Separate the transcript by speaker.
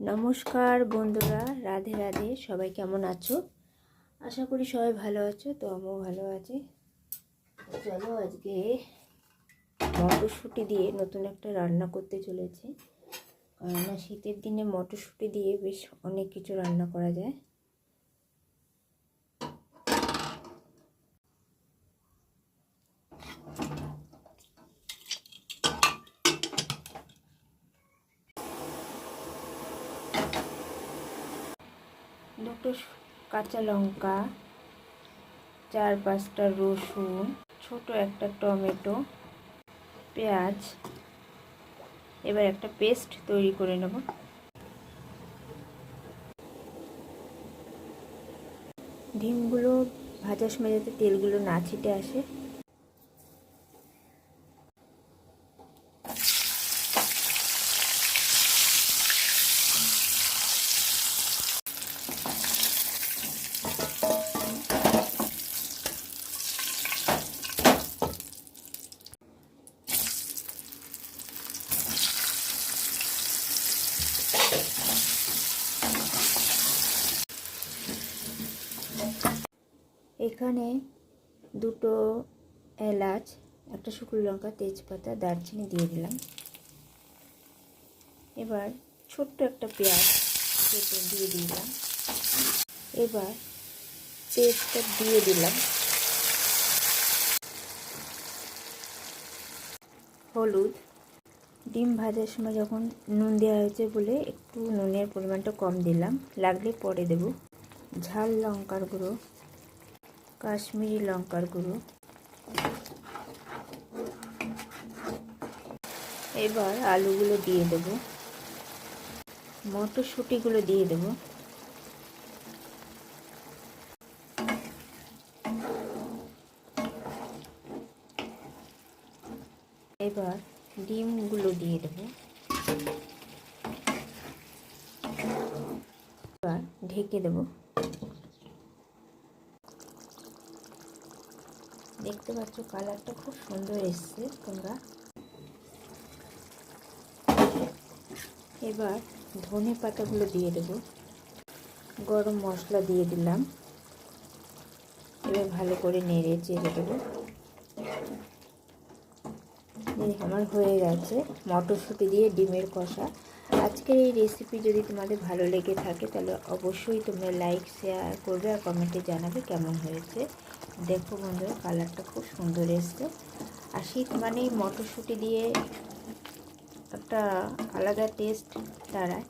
Speaker 1: নমস্কার বন্ধুরা, রাধে রাধে। সবাই কেমন আছো? আশা করি সবাই ভালো আছো, তো আমিও ভালো আছি। চলো আজকে মটরশুঁটি দিয়ে নতুন একটা রান্না করতে চলেছি। কেননা শীতের দিনে মটরশুঁটি দিয়ে বেশ অনেক কিছু রান্না করা যায়। দুটো কাঁচা লঙ্কা, চার পাঁচটা রসুন, ছোট একটা টমেটো, পেঁয়াজ। এবার একটা পেস্ট তৈরি করে নেব। ডিমগুলো ভাজার সময় যাতে তেলগুলো না ছিটে আসে এখানে দুটো এলাচ, একটা শুকনো লঙ্কা, তেজপাতা, দারচিনি দিয়ে দিলাম। এবার ছোট্ট একটা পেঁয়াজ কেটে দিয়ে দিলাম। এবার পেস্টটা দিয়ে দিলাম। হলুদ, ডিম ভাজার সময় যখন নুন দেওয়া হয়েছে বলে একটু নুনের পরিমাণটা কম দিলাম, লাগলে পরে দেব। ঝাল লঙ্কার গুঁড়ো। কাশ্মীরি লঙ্কার গুঁড়ো। এবার আলুগুলো দিয়ে দেব। মটরশুঁটিগুলো দিয়ে দেব। এবার ডিমগুলো দিয়ে দেব। এবার ঢেকে দেবো। দেখতে পাচ্ছ কালারটা খুব সুন্দর এসছে তোমরা। এবার ধনে পাতাগুলো দিয়ে দেব। গরম মশলা দিয়ে দিলাম। এবার ভালো করে নেড়ে চেড়ে দেবো। আমার হয়ে গেছে। মটরশুঁটি দিয়ে ডিমের কষা। আজকের এই রেসিপি যদি তোমাদের ভালো লেগে থাকে, তাহলে অবশ্যই তোমরা লাইক শেয়ার করবে আর কমেন্টে জানাবে কেমন হয়েছে। দেখো বন্ধুরা কালারটা খুব সুন্দর এসছে। আর শীত মানেই মটরশুঁটি দিয়ে একটা আলাদা টেস্ট দাঁড়ায়।